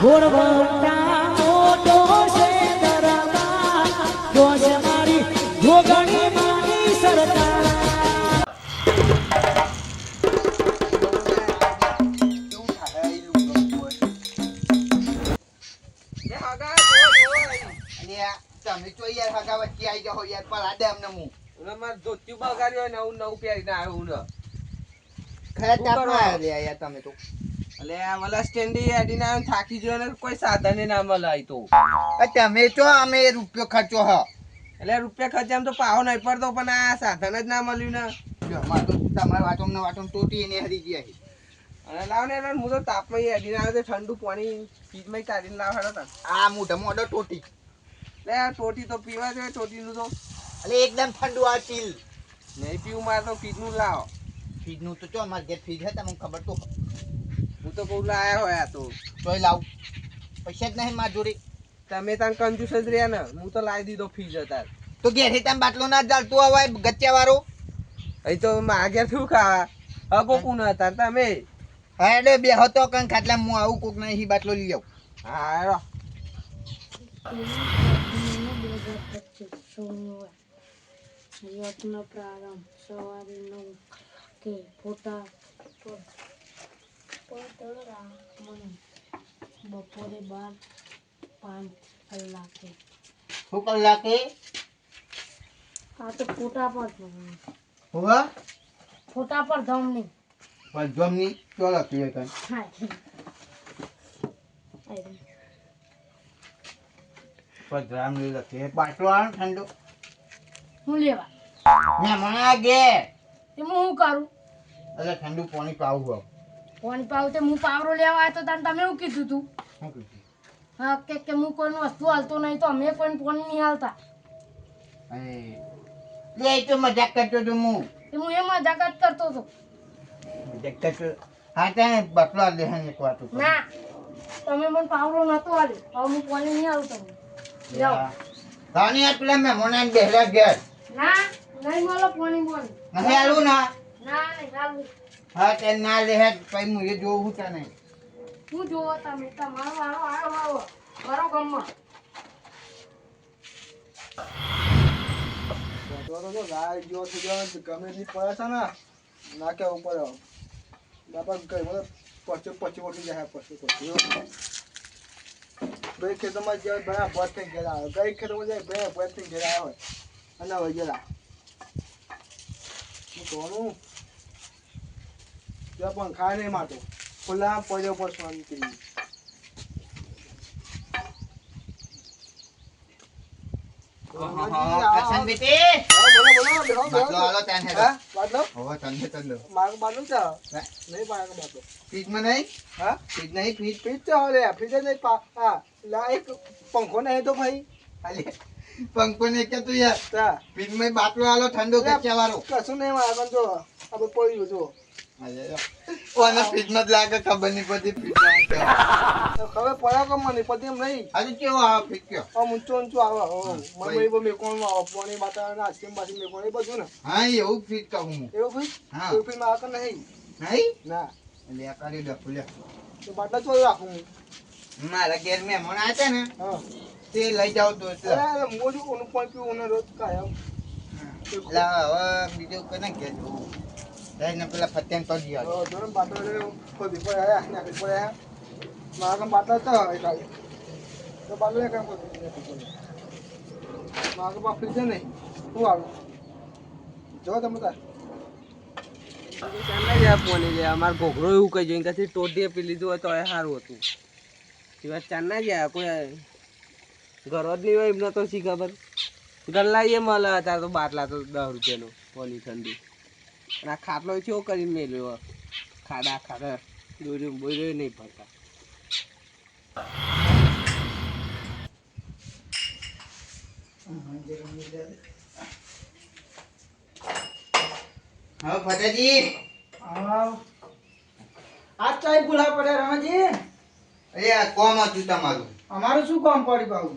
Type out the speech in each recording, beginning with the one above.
ઘોડવટા મોટો છે દરબાર જો છે મારી જોગણી મારી સરકાર તમે તો યાર હગા વચ્ચે આવી જાઓ યાર પલા દે અમને મું. નવું નવું પહેરીને આવ્યો હું ખરા? યાર તમે તો. આ વાલા સ્ટેન્ડી આવ્યો ને થાકી ગયો ને કોઈ સાધને ના મળે તો. તમે તો અમે રૂપિયો ખર્ચો હ. એટલે રૂપિયા ખર્ચા તો પાહો નહીં પડતો પણ આ સાધન જ ના મળ્યું ને. તો તમારા વાટોમ ના વાટોમ તૂટી એને હરી ગયા. અને લાવ ને હું તો તાપમાં હેડીને આવ્યો ઠંડુ પાણી ફ્રીજમાં કાઢીને લાવ હેડો આ મોઢા મોઢો ટોટી. લે ટોટી તો પીવા છે ટોટીનું તો. એટલે એકદમ ઠંડુ આ ચીલ. નહીં પીવું મારે તો ફ્રીજનું લાવો. ફ્રીજનું તો ચો અમારે ઘેર ફ્રીજ હતા મને ખબર તો હું તો બહુ લાયા હોય આ તો. તોય લાવ. પૈસા જ નહીં માર જોડે. તમે તાન કંજુસ જ રહ્યા ને હું તો લાવી દીધો ફ્રીજ હતા તો ઘેર તમે બાટલો ના ચાલતું હવે ગચ્ચા વાળો અહીં તો માગ્યા શું ખાવા? હગો કોણ હતા તમે? હા એટલે બે હતો કંઈક ખાટલા હું આવું કોક નહીં બાટલો લઈ આવું. હા હેડો. પ્રારંભ. સવારે નવ કે ફોટા બપોરે બાર પાંચ કલાકે? શું કલાકે આ તો ફોટા પર હોવા? ફોટા પર ધમની પણ જમની ચો લખ્યું હોય કઈ હા પણ ગ્રામ લઈ લખીએ પાટલો આવે ને ઠંડો. હું લેવા. મહેમાન આ ઘેર. એમાં હું કરું? એટલે ઠંડુ પાણી પાવું હવે પાણી પાવ તે હું પાવરો લેવા આવ્યો તો તમે એવું કીધું તું? હા કે કે હું કોઈ વસ્તુ હાલતો નહીં તો અમે પણ ફોન નહીં હાલતા. લે એ તો મજાક કરતો તો હું. તે હું એ મજાક જ કરતો હતો. મજાક કરતો? હા ત્યાં બકલા લે હે એક વાત ના તમે મને પાવરો નતો આલ્યો હવે હું ફોન નહીં આવતો જાઓ તાની પેલા મહેમાન બેહલા ગયા ના નહીં મળો પાણી બોલ નહીં આલું ના? ના નહીં હાલું હા તે ના લે હે પછી હું એ જોઉં છું તને હું જોવો તમે? તમારો વારો આવ્યો આવો મારો પછી ભાઈ ખેતરમાં જાય ભાઈ બસ થઈ આવે. ગઈ ખેતરમાં જાય ભાઈ બસ થઈ ગયા આવે. અને વગેરા ગયેલા હું કોનું ત્યાં પંખા નહીં મારતો ખુલ્લા પડ્યો પર શાંતિ. જ પંખો નહીં તો ભાઈ. પંખો ને કે તું યાર. ફ્રીજમાં બાટલો આલો ઠંડો કે વાળો કશું નહીં મારે જો આપણે પડ્યું જો ઓને ફ્રીજમાં જ લાગે ખબર નહીં પડતી ફ્રીજમાં છે. ખબર પડે કે મને પછી એમ નહીં. આજે કેવો આવે ફ્રીજ કયો આમ ઊંચો ઊંચો આવે હો. મને એ બધું મેકોણમાં આવે પાણી બાટા આઈસ્ક્રીમ બાસી મેકોણ એ બધું ને. હા એવું ફ્રીજ કહું હું. એવું ભાઈ હા. એવું ફીલ્મ આવે કે નહીં? નહીં? ના. આ કરી ડફું લે તો બાટલા ચોરી રાખું હું. મારા ઘેર મહેમાન આવ્યા છે ને હા. તે લઈ જાવ તો અરે મોજું ઓનું પાણી પીવું રોજ કાયમ હવે બીજું કને ઘેર જવું લઈને પેલા ફત્યાન તો ગયા. આવ્યો હવે જો ને બાટલા લઈને ખોદી પડે આયા ને પડે આયા મારા કામ બાટલા તો ખાલી. તો બાટલા ને કામ ખોદી મારા બાફી છે નહીં શું આવું. જો તમે તાર. અમારે ઘોઘરો એવું કહી જોઈને કથી ટોટીએ પી લીધું હોય તો એ સારું હતું. સિવાય ચાંદા ગયા કોઈ ઘરો જ નહીં હોય એમને તો શી ખબર? ગલ્લાઈએ મળે અત્યારે તો બાટલા તો દસ રૂપિયાનો પોની ઠંડી. અને આ ખાટલો કેવો કરીને મેલ્યો ખાડા ખાડા દોર્યું બોર્યો નહીં ભરતા હવે ફતેજી આ ચાય ભૂલા પડ્યા રમાજી. અરે આ કોમ હતું તમારું. અમારું શું કોમ પડી બાબુ?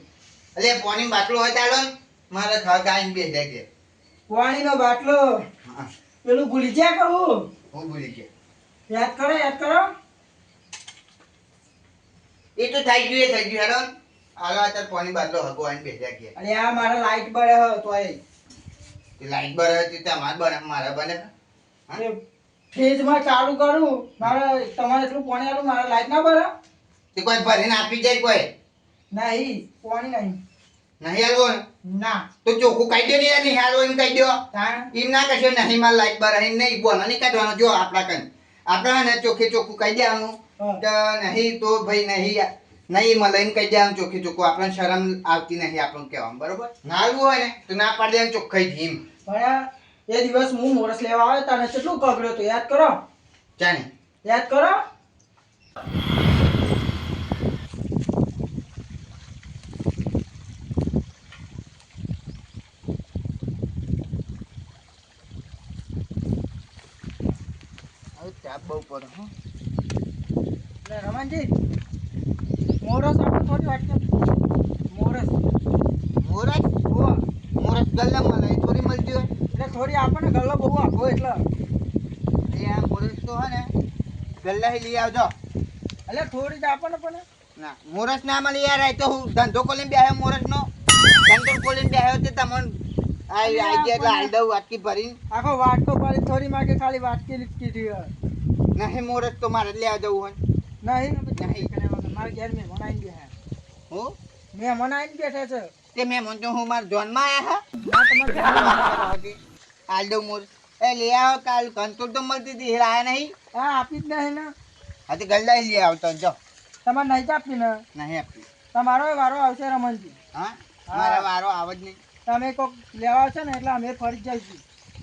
અરે પાણી બાટલો હોય ચાલો ને મારે ખા ગાઈને બે જાય પાણીનો બાટલો? હા. પેલું ભૂલી જ્યાં કહું હું? ભૂલી ગયા. યાદ કરો યાદ કરો. એ તો થઈ ગયું એ થઈ ગયું. હેડો હાલો અત્યારે પાણી બાદલો હગો આવીને ભેજા ગયા. અને આ મારા લાઈટ બળે હો તો એ લાઈટ બળે તો તમાર બને મારા બને. એ ફ્રીજમાં ચાલુ કરું. મારે તમારે એટલું પાણી આલું મારા લાઈટ ના બળે. તે કોઈ ભરીને આપી જાય કોઈ? નહીં પાણી નહીં. નહીં હાલવો ને તો ચોખ્ખું કહી દો ને નહીં હાલવો એમ કહી દો એમ ના કહેશો નહીં મારા લાઈટ બરાબર નહીં બોલો નહીં કાઢવાનો. જો આપણા કઈ આપણે ને ચોખ્ખે ચોખ્ખું કહી દેવાનું. કે નહીં તો ભાઈ નહીં નહીં મળે એમ કહી દેવાનું ચોખ્ખે ચોખ્ખું. આપણને શરમ આવતી નહીં આપણને કહેવાનું બરોબર? ના આવ્યું હોય ને તો ના પાડી દેવાનું ચોખ્ખાઈ જીમ પણ એ દિવસ હું મોરસ લેવા આવ્યો તને કેટલું કગડ્યો તો? યાદ કરો. જાણે. યાદ કરો હવે ચાપ બહુ પડે હો. રમણજી. મોરસ આપણે થોડી વાત કર મોરસ. મોરસ? હોવા મોરસ ગલ્લા મળે થોડી મળતી હોય. એટલે થોડી આપણને ગલ્લો બહુ આપો એટલે. એ આ મોરસ તો હે ને ગલ્લા લઈ આવજો. એટલે થોડી જ આપણને પણ. ના મોરસ ના મળી યાર આ તો હું ધંધો ખોલીને બેહ્યો મોરસ નો? ધંધો ખોલીને બેહ્યો તે તમને આઈ આઈ ગયા એટલે હાલ દઉં વાટકી ભરીને. આખો વાટકો ભરી થોડી માગે ખાલી વાટકી હોય. નહીં મોરસ તો મારે લેવા જવું હોય. નહીં નહીં. મારે. મેં ઘેર મહેમાન આવીને બેઠા હું. મહેમાન આવીને બેઠા છે. તે મેં મન હું હું મારા જોનમાં આયા ના તમારે ઘેર હા હાલ દઉં મુર. એ લે આવો કાલ કંતુર તો મળતી હતી હેરા આયા નહીં? હા આપી જ નહીં ને. હા તે ગલ્લા લઈ આવતો જો. તમારે નહીં જ આપી ને. નહીં આપી. તમારો વારો આવશે રમણજી હા? મારા વારો આવ જ નહીં. તમે કોક લેવા આવશો ને એટલે અમે ફરી જઈશું.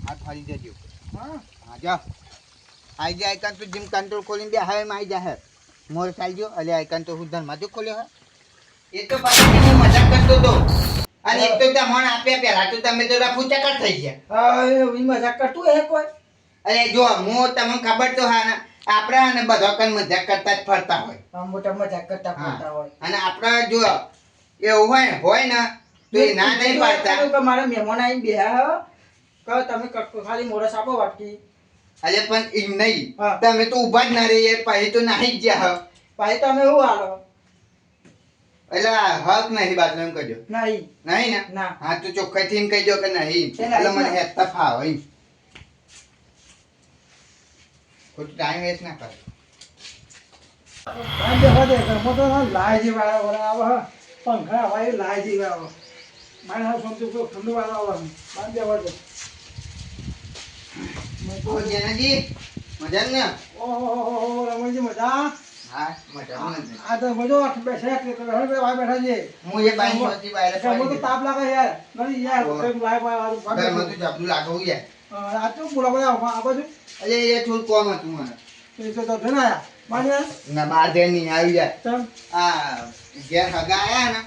આ ફરી જજો. હા. હા જાઓ આઈ જાય આઈકન તો જીમ કંટ્રોલ ખોલીને બે હવે આવી જાય મોર ચાલજો અલે આઈકન તો હું ધનમાં ખોલ્યો હે. એ તો પાછી હું મજાક કરતો તો અને એક તો તમને આપ્યા પહેલા તો તમે તો રફુ ચકર થઈ ગયા. હા એ મજાક કરતું હે કોઈ? અરે જો હું તમને ખબર તો હા ને આપણે અને બધા કન મજાક કરતા જ ફરતા હોય. મોટા મજાક કરતા ફરતા હોય. અને આપણે જો એવું હોય હોય ને તો એ ના નહીં પાડતા. મારા મહેમાન આવીને બેહા. કહો તમે ખાલી મોરસ આપો વાટકી. અલે પણ એમ નહીં. તમે તો ઊભા જ ના રહીએ પછી તો નાહી જ ગયા. હો. ભાઈ તમે શું હાલો? એટલે હક નહીં બાજુ એમ કહેજો નહીં. નહીં ને? હા તું ચોખ્ખાઈથી એમ કહેજો કે નહીં. એટલે મને હેતા ફાવ એમ. ખોટું ટાઈમ વેસ્ટ ના કરે. લાયજી વાળા આવે પંખા એ લાયજી વાળા આવે. મારે સમજુ ઠંડુ વાળા આવવાનું બાંધે વધે ઓ જેનાજી મજામાં ને ઓહો રમણજી મજા? હા મજામાં આ તો મજો આઠ બેઠા કે બે ભાઈ બેઠા છે. હું એ બાઈ સોચી બહાર ઘરમાં તો તાપ લાગે યાર. નથી યાર ઓહો. કંઈક લાય પાય વાળું ભાગ તો જબલું લાગવું યાર આ તો બોલા બોલા આ બાજુ. અલે એ થોડું કોમ હતું મને. તો તો જણા આયા. માન્યા ના બાર જઈને નહીં આવી જાય. આ ઘેર હગા આયા ને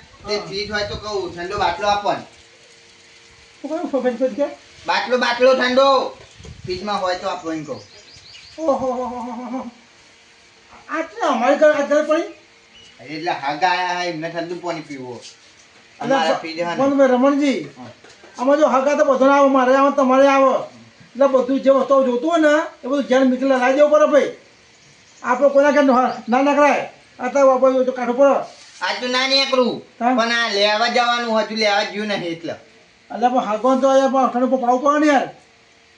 તે. હોય તો કહું ઠંડો બાટલો આપો ને. શું કહ્યું ફોફેન ફોજ? કે બાટલો બાટલો ઠંડો. ફ્રીજમાં હોય તો આપો એમ કહું. ઓહો આ તો અમારી ઘર આધાર પડી? એટલે હાગા આયા એમને ઠંડુ પાણી પીવું. પણ રમણજી. હા. આમાં જો હગા તો બધો આવે મારે આવે તમારે આવે. એટલે બધું જે વસ્તુ જોતું હોય ને એ બધું ઘેર મીકલે લાવી દેવું પડે ભાઈ. આપણે કોના ઘેર ના ના અત્યારે વાપર તો બાબા તો કાઢો પડે. આજ તો ના નીકળું. હા. પણ આ લેવા જવાનું હજુ લેવા ગયું નહીં એટલે. એટલે પણ હગવાન તો અહીંયા ઠંડુ પાવું પડે ને યાર.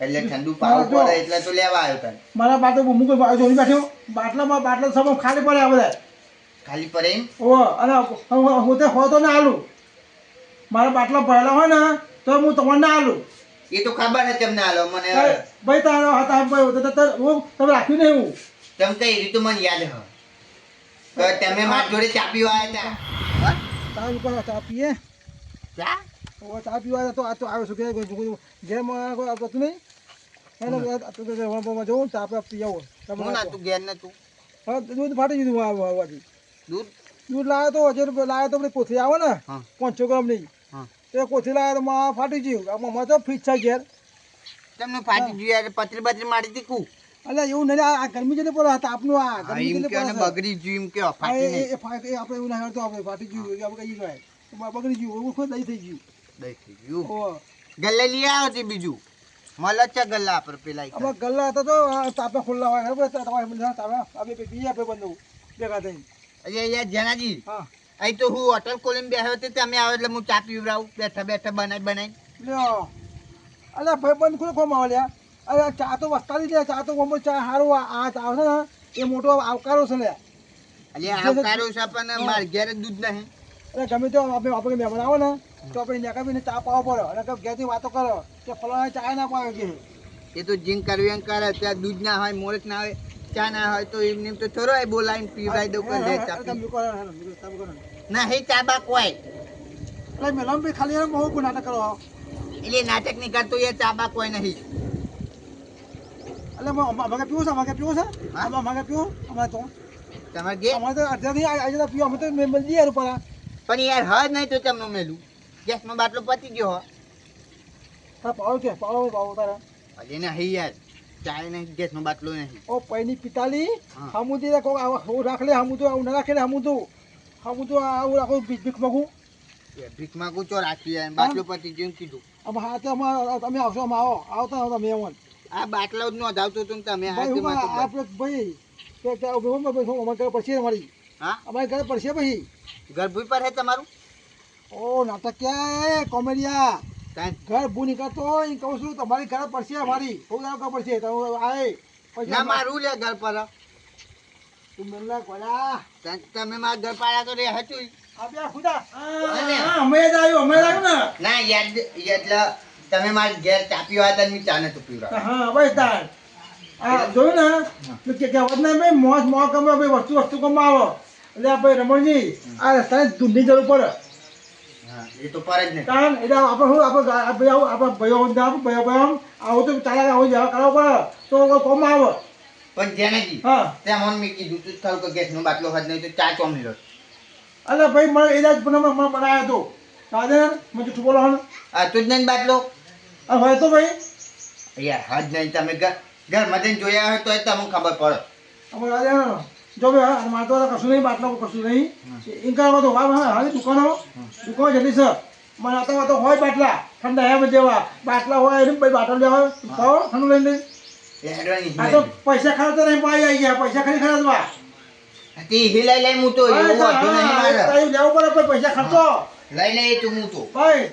એટલે ઠંડુ પાવું પડે એટલે તો લેવા આવ્યો તને. મારા બાટલો હું કોઈ જોઈને બેઠો. બાટલામાં બાટલા સમ ખાલી પડે આ બધા. ખાલી પડે એમ? ઓ અને હું હું તે હોય તો ના આલું મારા બાટલા ભરેલા હોય ને તો હું તમને ના આલું એ તો ખબર છે તમને આલો મને ભાઈ તારો હતા ભાઈ તો- તો- તો- હું તમે રાખ્યું નહીં હું તમ એ રીતું મને યાદ હ? તમે મારી જોડે ચા પીવા આવ્યા હતા. ચા ઉપર ચા પીએ? ચા? ઓ ચા પીવા તો આ તો આવ્યો છું કે જેમ કોઈ આવતું નહીં? એને આ તો- તો- તો જવું ચા પીવા પી આવો. હું ના તું ઘેર ને તું? હા દૂધ ફાટી ગયું આવવાથી. દૂધ? દૂધ લાવ્યો તો હજાર રૂપિયા લાવ્યો તો પેલી કોથળી આવે ને. પાંચસો ગ્રામ હા. તે કોથળી લાવ્યો તો માં ફાટી ગયું. આમાં માં તો ફીટ છે ઘેર. તમને ફાટી ગયું પતરી બતરી મારી હતી કુ. એવું નહીં આ આ ગરમી જેટલી પડે તાપનું આ હા, ગરમી એમ જેટલી કયો ને પડે બગડી ગયું એમ કયો ફાટી એ- એ આપણે એવું ના તો આપણે ફાટી ગયું કે આપણે કહીએ કહેવાય. બગડી ગયું એવું ખુદ દહીં થઈ ગયું. દઈ થઈ ગયું? ગલ્લે લઈ આવ્યો હતી બીજું? મળે છે ગલ્લા પર પેલા ઈ ગલ્લા હતા તો તાપે ખુલ્લા હોય હવે તમારે બધા તાપે આપણે પીએ આપણે બંધ ભેગા થઈને અરે યાર જનાજી હા અહીં તો હું હોટલ ખોલીને બેઠો તો તમે આવો એટલે હું ચા પીવડાવું બેઠા બેઠા બનાવી બનાવી લ્યો અલા ભાઈ બંધ ખુલ્લો કોમ આવે લ્યા અરે ચા તો વસ્તા દે ચા તો કોમ ચા હારું આ આવશે ને એ મોટો આવકારો છે લ્યા અલે આવકારો છે પણ માર ઘેર દૂધ નહીં અરે ગમે તો આપણે આપણે મહેમાન આવો ને તો આપણે નેકા ચા પાવો પડે. અને ઘેરથી વાતો કરો. કે ફલાણા ચા ના પાવે કે એ તો જીંગ કરવી એમ કરે ત્યાં દૂધ ના હોય મોરસ ના હોય ચા ના હોય તો એમને એમ તો થોડો એ બોલાવીને પીવાય દઉં કરો કરો ના હે ચા બા કોઈ એટલે મેલમ બી ખાલી એમ બહુ નાટક કરો. એટલે નાટક નહીં કરતો એ ચા બા કોઈ નહીં. એટલે અમારે પીવું છે અમારે પીવું છે? અમારે પીવું? અમારે તો. તમારે ઘેર? અમારે તો અડધાથી આજે પીવું અમે તો મેં જઈએ યાર ઉપર પણ યાર હજ નહીં તો તમને મેલું. ગેસનો બાટલો પતી ગયો હા. પાવો કે પાવો પાવો તારા. અરે નહીં યાર. ચાય નહીં ગેસનો બાટલો નહીં. ઓ પૈની પિતાલી હા. હમું તે કોક આવું આવું રાખ લે હમું તો આવું ના રાખે લે હમું તો હમું તો આવું રાખો ભીખ ભીખ માગું. ભીખ માંગુ ચો રાખી યાર બાટલો પતી ગયો કીધું. અમે હા તો તમે આવશો અમે આવો આવતા આવો. તમે આ બાટલો જ તો ને તમે ભાઈ હું તો આ ભાઈ કે ઊભો ઊભો ઊભો અમારે ઘરે પડશે અમારી. હા? અમારે ઘરે પડશે ભાઈ. ગરભુઈ પર હે તમારું? ઓ નાટક એ કોમેડિયા. ઘર ભૂ નીકળતો હોય એ કહું છું તમારી ઘર પડશે અમારી. બહુ સારું ઘર પડશે. તો આય. ના મારું લે ઘર પર. તું મેલા કોલા. ત- તમે મારા ઘર પાડ્યા તો રે હતું આ ખુદા. હા અમે જ આવ્યો અમે જ આવ્યો ને. ના યાદ એટલે તમે મારા ઘેર ચાપી વાત હતા ને મેં ચાને નતું પીવડાવ્યું. હા ભાઈ તાર. આ જોયું ને? તો કે કહેવત ને ભાઈ મોજ મોજ ગમે ભાઈ વસ્તુ વસ્તુ ગમે આવો. એટલે ભાઈ રમણજી આ રસ્તાને ધૂંધની જરૂર પડે. એ તો પર જ કારણ એટલે આપણે શું આપણે ભાઈ આપણે ભાઈઓ આમ ભાઈઓ આમ આવું તો ચાલે આવું જવા કરાવવો પડે તો કોમ આવે. પણ જેનાજી હા. ત્યાં મને મેં કીધું તું થયું કે ગેસનો બાટલો હદ નહીં તો ચા કોમ લીધો અરે ભાઈ મને એના જ મને મને બનાવ્યો હતો દાદા મને જૂઠું બોલો તું જ નહીં બાટલો? હોય તો ભાઈ. યાર હદ નહીં તમે ઘર ઘરમાં જઈને જોયા હોય તો તમને ખબર પડે. જો હા મારે તો કશું નહીં બાટલા કશું નહીં. કરવા તો હા હા દુકાનો. દુકાનો જલ્દી છે. મને આ તો હોય બાટલા. ઠંડા હે જેવા બાટલા હોય એને ભાઈ બાટલો લેવા ખાઓ ઠંડુ લઈને આ તો પૈસા ખર્ચતા નહીં પાઈ આવી ગયા. પૈસા ખરી ખર્ચવા તી હિલાઈ લઈ હું તો એવું વાંધો નહીં મારે. લેવું પડે પણ પૈસા ખર્ચો. લઈ લઈ તું હું તો. ભાઈ.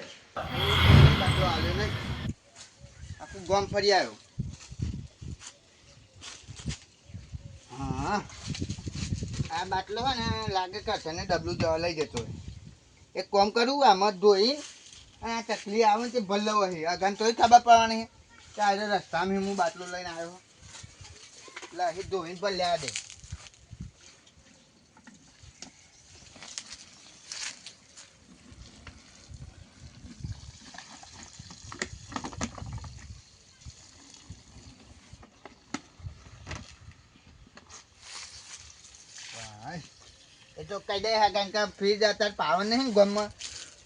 આખું ગામ ફરી આવ્યો. હા. આ બાટલો હોય ને, લાગે કરશે ને, ડબલું જવા લઈ જતો હોય. એક કોમ કરું, આમાં ધોઈ, અને આ ચકલી આવે ને તે ભલ્લો હોય. અગન તોય ખબર પડવાની કે આજે રસ્તામાં હું બાટલો લઈને આવ્યો. એટલે અહીં ધોઈને ભલ્યા દે ભાઈ, એ તો કહી દે હા કારણ કે ફ્રીજ અત્યારે પાવર નહીં ગામમાં.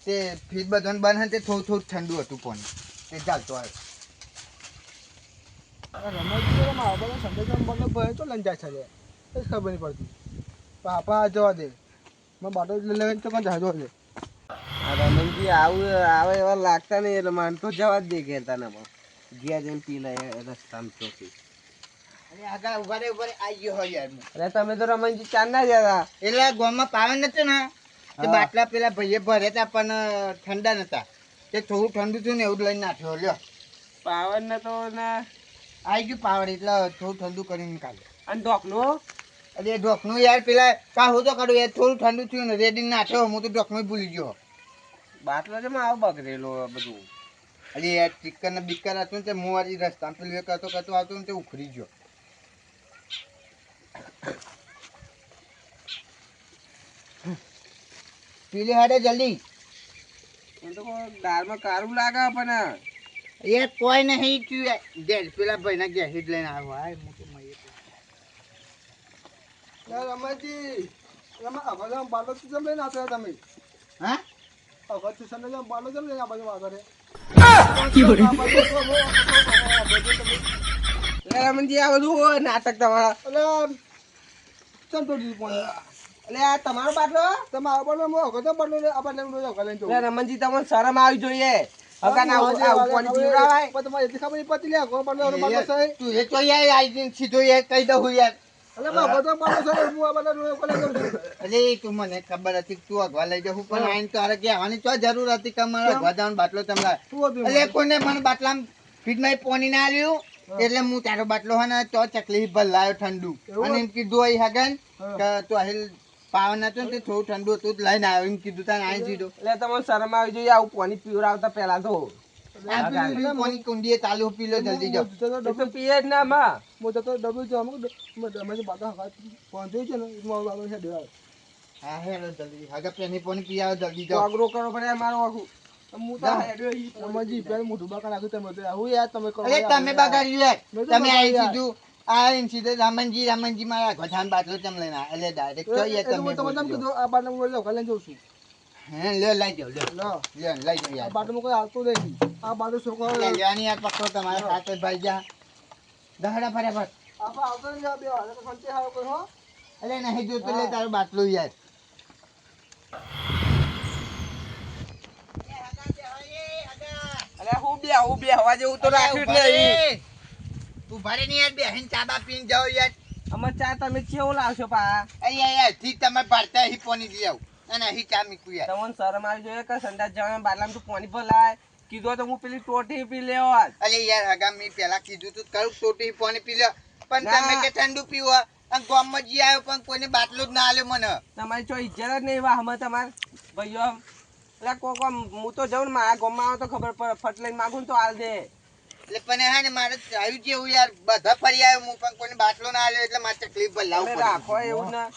તે ફ્રીજ બધાને બંધ તે થોડું થોડું ઠંડુ હતું પણ તે ચાલતો આવ્યો રમત મારા બધા સંદેશ મને ભાઈ તો લંજા છે એ જ ખબર નહીં પડતી. પાપા જવા દે. મેં બાટો લઈને તો પણ જવા દે રમણજી આવું આવે એવા લાગતા નહીં એટલે માન તો જવા જ દે કહેતા ને પણ ગયા જઈને પી લે રસ્તામાં ચોકી. અરે તમે તો રમણજી ચાર ના જતા. એટલે ગામમાં પાવર નતું ને. તે બાટલા પેલા ભાઈએ ભર્યા હતા પણ ઠંડા નતા. તે થોડું ઠંડુ થયું ને એવું લઈને નાખ્યો લ્યો. પાવર ને તો ના. આવી ગયું પાવર એટલે થોડું ઠંડુ કરીને કાઢ્યું અને ઢોકનું અરે ઢોકનું યાર પેલા કા હું તો કરું યાર થોડું ઠંડુ થયું ને રેડી નાખ્યો હું તો ઢોકનું ભૂલી ગયો. બાટલો છે આવ બગડેલો બધું. અરે યાર ચિકન ને બિકર હતું ને તે હું વાળી રસ્તા પેલું એ કરતો કરતો આવતો ને તે ઉખડી ગયો. પીલી હાડે જલ્દી. તો દાળમાં કારું લાગે પણ એ કોઈ નહીં. ગેસ પેલા ભાઈના ગેસ જ લઈને આવ્યો. હા મોટું તો રમાજી તો. રમતજી એમાં અગર બાટલો લઈને આવતા તમે. હા? અગર ટ્યુશન લઈને બાટલો જમ લઈને આવવા આગળ એટલે રમણજી આ બધું નાટક તમારા. એટલે ચાલ તો દીધું એટલે તમારો બાટલો તમારો બાટલો હું અગર તો બાટલો લઈને લઈને અગર લઈને એટલે રમણજી તમને શરમ આવી જોઈએ. હગા ના આવું આવું પણ તમારે એટલી ખબર નહીં લે અગર બાટલો બાટલો છે? તું એ તો યાર આઈ સીધો યાર કહી દઉં યાર. અરે તું મને ખબર હતી તું અગવા લઈ જવું પણ આઈને તારે કહેવાની તો જરૂર હતી કે મારે અગવા જવાનો બાટલો તમને અરે કોઈને મને બાટલામાં ફીટમાં પોની ના આલ્યું? એટલે હું તારો બાટલો હે ને તો ચકલી ભલાયો ઠંડુ. અને એમ કીધું અહીં હગન કે તું અહીં પાવન હતો ને થોડું ઠંડુ હતું તો લઈને આવ્યો. એમ કીધું તાને આઈ સીધો એટલે તમને શરમ આવી જોઈએ આવું પાણી પીવડાવતા પહેલા તો. પાણી કુંડીએ ચાલુ પી લો જલ્દી જાઓ. એ તો પીએ જ ના માં. હું તો ડબલ જો અમુક પહોંચ્યું છે ને એમાં બાબા છે દેવા હા હેડો જલ્દી. હગા પેની પોની પી આવો જલ્દી જાઓ. અઘરો કરવો પડે મારો આખું અરે તમે બગાડ્યું યાર મેં તો તમે આવી આ આઈને સીધે રામનજી રામનજી મારા ગોઠાન બાટલો યાર એટલે તમે હું તમને એમ બોલજો. કીધું આ બાટલા હું લઈ જાઉં કાલે જઉં છું. હે લ્યો લઈ જાઓ લ્યો લો. લ્યો લઈ જાઓ આ યાર બાટલું કોઈ આવતું નહીં. આ બાટલું છોકરો લે, લેવાની યાર પકડો તમારા સાથે ભાઈ જા દહડા ફટાફટ આપણે આવતો નહીં આ બે વાર એટલે શાંતિ હારો કોઈ હો અરે નહીં જોતું લે તારું બાટલું યાર અરે હું બે હું બે હવા જેવું તો રાખ્યું જ નહીં તું ભારે નહીં યાર બેહીન ચા બા પીને જાઓ યાર. અમે ચા તમે કેવું લાવશો પા? અહીંયા યાર ઠીક તમે ભારતા અહીં પોની લઈ આવો. અને અહીં ચા મીકું યાર. તમને શરમ આવી જોઈએ કે સંડાસ જવાના બાટલામાં તું કીધું હું પેલી ટોટી પી લેવા અરે યાર હગા મેં પેલા કીધું તું કરું ટોટી પોની પી લે. પણ તમે કે ઠંડુ પીવો. ગામમાં જી આવ્યો પણ કોઈને બાટલો જ ના આલ્યો મને. તમારી ચો ઇજ્જત જ નહીં વાહ અમે તમાર ભાઈઓ એટલે કોક હું તો જાઉં ને મારા ગામમાં આવે તો ખબર પડે ફટ લઈને માગું તો હાલ દે. એટલે પણ હા ને મારે આવ્યું છે યાર બધા ફરી આવ્યો હું પણ કોઈને બાટલો ના આલ્યો એટલે મારે તકલીફ ભલાવું રાખો એવું ના.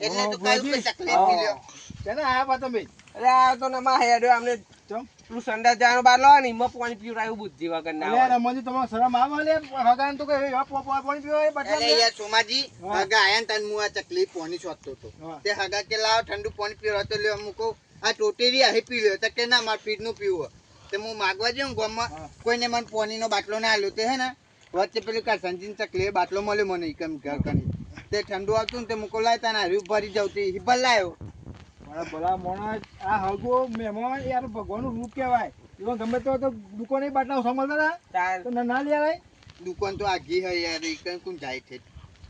એટલે તો કહ્યું કે તકલીફ પી લ્યો કેને આયા પા તમે? એટલે આ તો નમા હેડ્યો અમને પેલું સંડાસ જવાનો બાટલો ને એમાં પાણી પીવડાયું બુદ્ધિ વગર ના અરે હોય. તમારે શરમ આવે લે? હગાન તો પો- પાણી પીવા એ બાટલા યાર સોમાજી હા. હગા આયા ને તને હું આ તકલીફ પોની શોધતો તો. તે હગા કે લાવ ઠંડુ પાણી પીવડાવતો તો લ્યો મૂકો આ ટોટેરી આહી પી લ્યો તો કે ના મારે ફીટનું પીવું તે હું માગવા જઉં ગામમાં કોઈને મને પોનીનો બાટલો ના આલ્યો તે હે ને વચ્ચે પેલું કા સંજીન ચકલી બાટલો મળ્યો મને ઈકમ ઘર કની તે ઠંડુ આવતું ને તે મૂકો લાવતા ને હરી ભરી જાવ તે હિબલ લાયો. મારા ભલા મોણા આ હગો મહેમાન યાર ભગવાનનું રૂપ કહેવાય. એમાં ગમે તો તો દુકાને બાટલા સંભાળતા હતા? તો ના ના લે આવે દુકાન તો આગી હે યાર ઈકન કોણ જાય છે?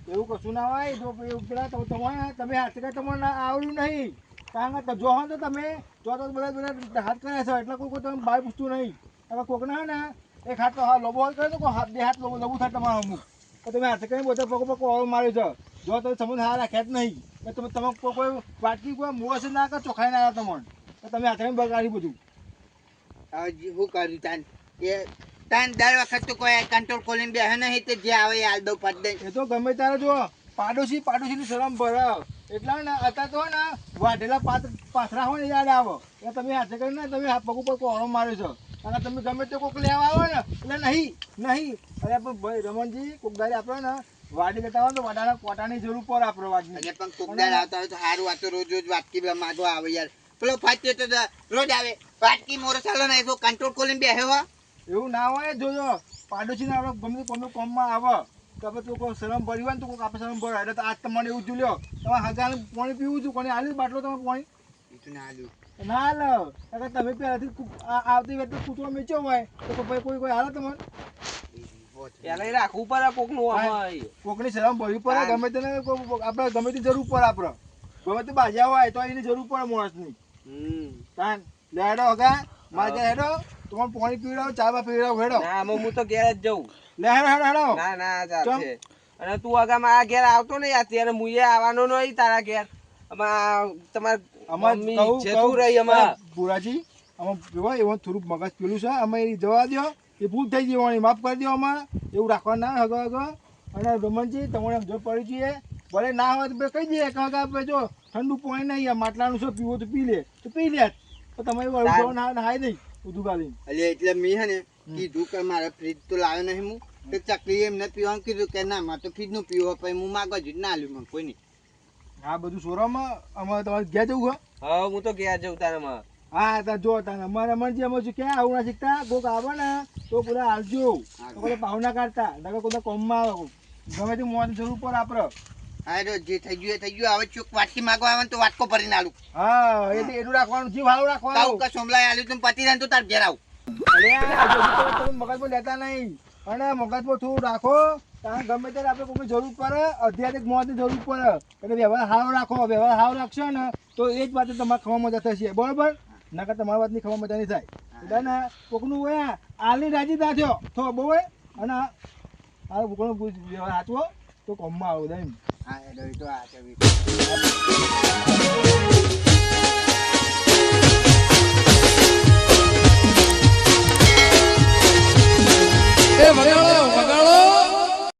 એવું કશું ના હોય? જો પેલા તો તમારે તમે હાથે તમારે આવડ્યું નહીં. કારણ કે જો હો તો તમે જો તો બધા બધા હાથ કર્યા છો એટલે કોઈ કોઈ તમે બહાર પૂછતું નહીં. તમે કોક ના ને એક હાથ તો હા લોબો હાથ કરે તો કોઈ હાથ બે હાથ લોબો લોબો થાય તમારો અમુક. તો તમે હાથ કરીને બધા પગ પગ ઓળો માર્યો છો. જો તમે સમજ હા રાખ્યા જ નહીં તમે તમે કોઈ કોઈ વાટકી કોઈ મોસ ના કરો ચોખાઈ ના તમને તો તમે હાથે બગાડી બધું. શું કર્યું તાન? એ તાન દર વખત તો કોઈ કંટ્રોલ ખોલીને બેહે નહીં તે જે આવે એ આલદો દઉં દે એ તો ગમે ત્યારે જો પાડોશી પાડોશીની શરમ ભરાવ. એટલા ને અત્યારે તો ને વાઢેલા પાથરા હોય ને યાદ આવો. એ તમે હાથે કરીને તમે પગ ઉપર કોળો માર્યો છો. અને તમે ગમે તે કોક લેવા આવો ને એટલે નહીં નહીં. અરે પણ ભાઈ રમણજી કોક દાડે આપણે ને વાડી લેતા હોય તો વાડાના કોટાની જરૂર પડે આપણો વાડી એટલે પણ આવતા હોય તો સારું આ રોજ રોજ વાટકી માગવા આવે યાર. પેલો ફાટ્યો તો રોજ આવે. વાટકી મોરો ચાલો ને કંટ્રોલ ખોલીને બેહે એવું ના હોય જોજો. પાડોશીને આપણે ગમે કોમમાં આવે. તો આપણે તો કોઈ શરમ ભરી હોય ને તો કોઈ આપણે શરમ ભરાય. એટલે તો આજ તમારે એવું જોલ્યો તમે હજાર પાણી પીવું છું કોને આલી બાટલો તમે પાણી? ના લો કારણ તમે પહેલાથી આવતી વખતે કૂતરો મેચ્યો હોય તો ભાઈ કોઈ કોઈ હાલે છે. પેલા રાખવું પડે કોક કોકની શરમ ભરવી પડે ગમે તેને આપણે ગમે તે જરૂર પડે આપણે. ગમે તે બાજા હોય તો એની જરૂર પડે માણસની. તાન લે હેડો હગા. મારે હેડો. તમારે પાણી પીવડાવો ચા પીવડાવો હેડો. ના હું તો ઘેર જ જઉં. લે હેડો હેડો હેડો. ના ના ચાલશે અને તું આગા મારા ઘેર આવતો નહીં અત્યારે ત્યારે મુએ આવવાનો નહીં તારા ઘેર. અમાર તમાર મમ્મી જતું રહી અમાર. બુરાજી આમાં જોવા એવો થોડુંક મગજ પેલું છે અમે એ જવા દો એ ભૂલ થઈ જવાની માફ કરી દો અમારે એવું રાખવા ના હગો હગો. અને રમણજી તમારે જો પડી જઈએ ભલે ના હોય તો કહી દઈએ કે જો ઠંડુ પાણી નહીં માટલાનું છે પીવો તો પી લે તો પી લે. તો તમે એવું ના નહીં બધું ગાલી એટલે મેં હે ને કીધું કે મારે ફ્રીજ તો લાવ્યો નહીં હું. તો ચકલી એમને પીવાનું કીધું કે ના મારે તો ફ્રીજનું પીવો પછી હું માગવા જ ના લ્યું મને કોઈ નહીં આ બધું સોરામાં અમારે તમારે ઘેર જવું હા હું તો ઘેર જઉં તારામાં. હા તા જો તા અમારે રમણજી અમે શું ક્યાં આવું ના શીખતા? કોક આવે ને તો બધા આવજો. તો પેલા ભાવના કાઢતા. નકર કોઈ કોમમાં આવે ગમે તે મોત જરૂર પડે આપડે. હા તો જે થઈ ગયું એ થઈ ગયું. હવે ચૂક વાટકી માગવા આવે ને તો વાટકો ભરીને આલું. હા એટલે એટલું રાખવાનું જીવ હારું તાવ રાખવાનું કે સોમલાએ આલ્યું તું પતિ જાય તો તાર ઘેર આવું. મગજમાં લેતા નહીં. અને મગજમાં થોડું રાખો. ત્યાં ગમે ત્યારે આપણે કોઈની જરૂર પડે, અધ્યાત્મિક મોતની જરૂર પડે. એટલે વ્યવહાર સારો રાખો. વ્યવહાર સારો રાખશો તો એ જ વાત તમારે ખવા મજા થશે. બરોબર? નકર તમારી વાતની ખવા મજા નહીં થાય. એટલે ને, કોકનું હોય રાજી ના થયો તો બહુ અને આ કોકનો વ્યવહાર સાચવો, તો કોમમાં આવું, એમ. હા, એ તો આ એ મલયાળમ